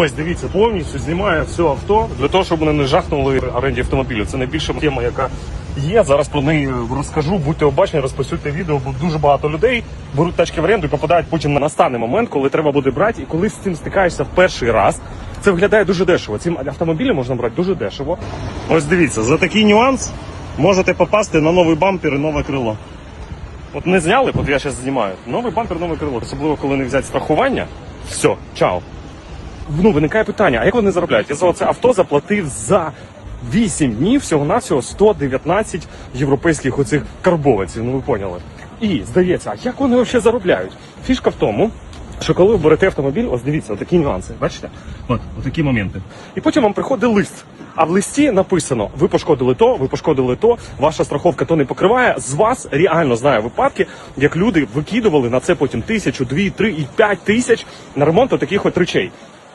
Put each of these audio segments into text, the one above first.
Ось дивіться, повністю знімає все авто для того, щоб вони не жахнули оренді автомобілів. Це найбільша тема, яка є. Зараз про неї розкажу. Будьте обачні, розпосюдьте відео, бо дуже багато людей беруть тачки в оренду і попадають потім на настаний момент, коли треба буде брати. І коли з цим стикаєшся в перший раз, це виглядає дуже дешево. Цим автомобілі можна брати дуже дешево. Ось дивіться, за такий нюанс можете попасти на новий бампер і нове крило. От не зняли, от я зараз знімаю. Новий бампер, нове крило. Особливо, коли не взяти страхування. Все, чао ну, виникає питання, а як вони заробляють? Я за це авто заплатив за 8 днів всього-навсього 119 європейських оцих карбованців, ну ви поняли. І здається, а як вони взагалі заробляють? Фішка в тому, що коли ви берете автомобіль, ось дивіться, такі нюанси, бачите? От, такі моменти. І потім вам приходить лист. А в листі написано: ви пошкодили то, ви пошкодили то, ваша страховка то не покриває. З вас реально знаю випадки, як люди викидували на це потім тисячу, дві, три і п'ять тисяч на ремонт таких от речей.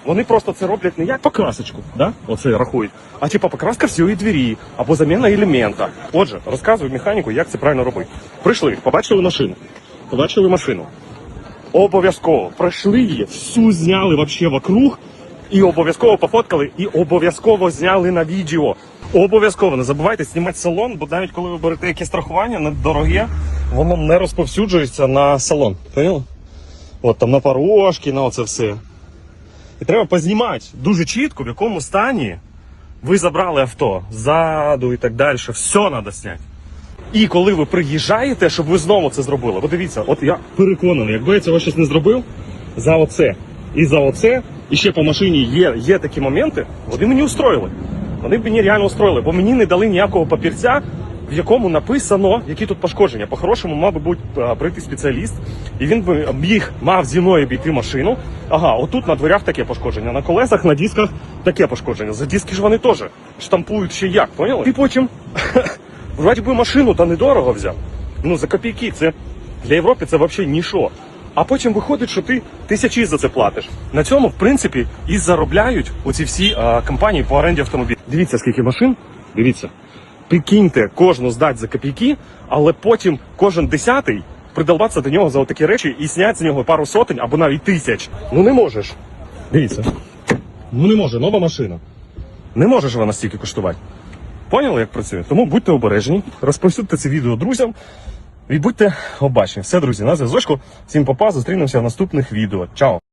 Вони просто це роблять не як покрасочку, да? оце рахують, а типа покраска всієї двері або заміна елемента. Отже, розказую механіку, як це правильно робити. Прийшли, побачили машину, побачили машину. Обов'язково пройшли її, всю зняли вообще вокруг, і обов'язково пофоткали, і обов'язково зняли на відео. Обов'язково не забувайте знімати салон, бо навіть коли ви берете якесь страхування недороге, воно не розповсюджується на салон. Поняли? От там на порожки, на оце все. І треба познімати дуже чітко, в якому стані ви забрали авто ззаду і так далі. Все треба зняти. І коли ви приїжджаєте, щоб ви знову це зробили. Подивіться, от я переконаний, якби я цього щось не зробив, за оце і за оце, і ще по машині є, є такі моменти, вони мені устроїли. Вони б мені реально устроїли, бо мені не дали ніякого папірця, в якому написано, які тут пошкодження. По-хорошому, мав би бути прийти спеціаліст, і він би міг мав зі мною обійти машину. Ага, отут на дверях таке пошкодження, на колесах, на дисках таке пошкодження. За диски ж вони теж штампують ще як, поняли? І потім, вроді би машину та недорого взяв. Ну за копійки, це для Європи це взагалі нічого. А потім виходить, що ти тисячі за це платиш. На цьому, в принципі, і заробляють оці всі а, компанії по оренді автомобілів. Дивіться, скільки машин. Дивіться. Прикиньте, кожну здати за копійки, але потім кожен десятий придолбатися до нього за отакі речі і зняти з нього пару сотень або навіть тисяч. Ну не можеш. Дивіться. Ну не може, нова машина. Не може ж вона стільки коштувати. Поняли, як працює? Тому будьте обережні, розповсюдьте це відео друзям і будьте обачні. Все, друзі, на зв'язочку. Всім попа, зустрінемося в наступних відео. Чао!